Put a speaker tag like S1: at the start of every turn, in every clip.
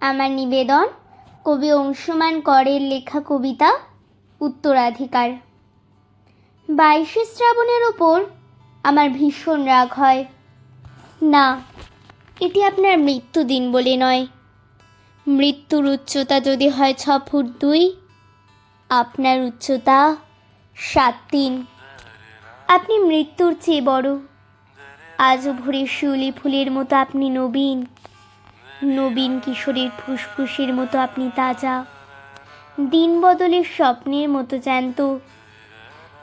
S1: আমার নিবেদন, কবি অংশুমান করের লেখা কবিতা, উত্তরাধিকার। বাইশে শ্রাবণের ওপর আমার ভীষণ রাগ হয়। না, এটি আপনার মৃত্যুদিন বলে নয়। মৃত্যুর উচ্চতা যদি হয় ছ ফুট দুই, আপনার উচ্চতা সাত তিন। আপনি মৃত্যুর চেয়ে বড়। আজও ভোরে শিউলি ফুলের মতো আপনি নবীন। নবীন কিশোরের ফুসফুসের মতো আপনি তাজা। দিন বদলের স্বপ্নের মতো জ্যান্ত।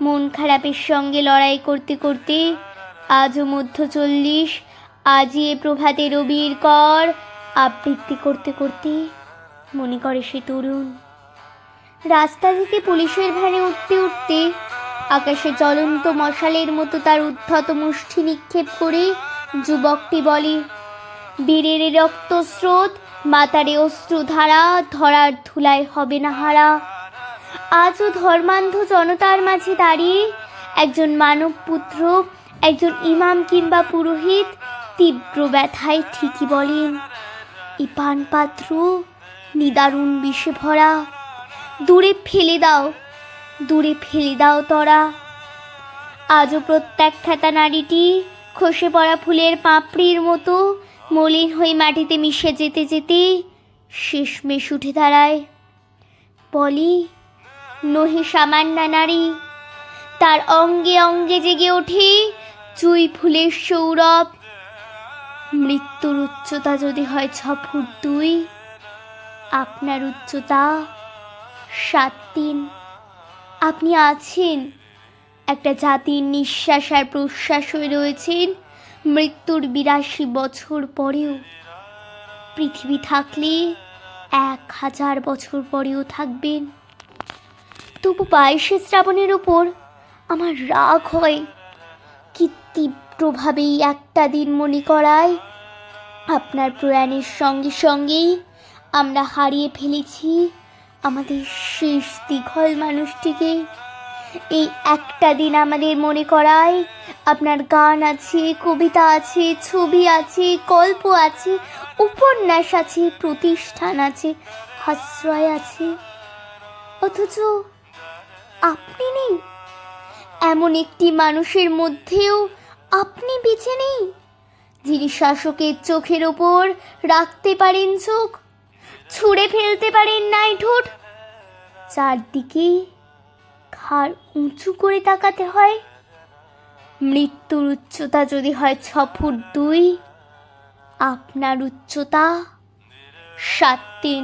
S1: মন খারাপের সঙ্গে লড়াই করতে করতে আজও মধ্য চল্লিশ আজই এ প্রভাতে রবির কর। আবৃত্তি করতে করতে মনে করে সে তরুণ। রাস্তা থেকে পুলিশের ভ্যানে উঠতে উঠতে আকাশে জ্বলন্ত মশালের মতো তার উদ্ধত মুষ্টি নিক্ষেপ করে যুবকটি বলে বীরের রক্তস্রোত, মাতারে অশ্রুধারা, ধরার ধুলায় হবে না হারা। আজও ধর্মান্ধ জনতার মাঝে দাঁড়িয়ে একজন মানব পুত্র, একজন ইমাম কিংবা পুরোহিত তীব্র ব্যথায় ঠিকই বলেন এই পানপাত্র নিদারুণ বিষে ভরা। দূরে ফেলে দাও, দূরে ফেলে দাও তরা। আজও প্রত্যাখ্যাতা নারীটি খসে পড়া ফুলের পাপড়ির মতো মলিন হয়ে মাটিতে মিশে যেতে যেতে শেষমেশ উঠে দাঁড়ায়। বলি নহি সামান্য নারী, তার অঙ্গে অঙ্গে জেগে ওঠে চুই ফুলের সৌরভ। মৃত্যুর উচ্চতা যদি হয় ছ ফুট দুই, আপনার উচ্চতা সাত তিন। আপনি আছেন, একটা জাতির নিঃশ্বাস আর প্রশ্বাস হয়ে রয়েছেন মৃত্যুর বিরাশি বছর পরেও পৃথিবী থাকলে এক হাজার বছর পরেও থাকবেন। তবু বাইশে শ্রাবণের ওপর আমার রাগ হয়, কি তীব্রভাবেই একটা দিন মনে করায়। আপনার প্রয়াণের সঙ্গে সঙ্গেই আমরা হারিয়ে ফেলেছি আমাদের শেষ দীঘল মানুষটিকে। এই একটা দিন আমাদের মনে করায় আপনার গান আছে, কবিতা আছে, ছবি আছে, গল্প আছে, উপন্যাস আছে, প্রতিষ্ঠান আছে, আশ্রয় আছে। অথচ আপনি নেই। এমন একটি মানুষের মধ্যেও আপনি বেঁচে নেই। যিনি শাসকের চোখের ওপর রাখতে পারেন চোখ, ছুঁড়ে ফেলতে পারেন নাই ঠোঁট, চারদিকে ঘাড় উঁচু করে তাকাতে হয়। মৃত্যুর উচ্চতা যদি হয় ছ ফুট দুই, আপনার উচ্চতা সাত তিন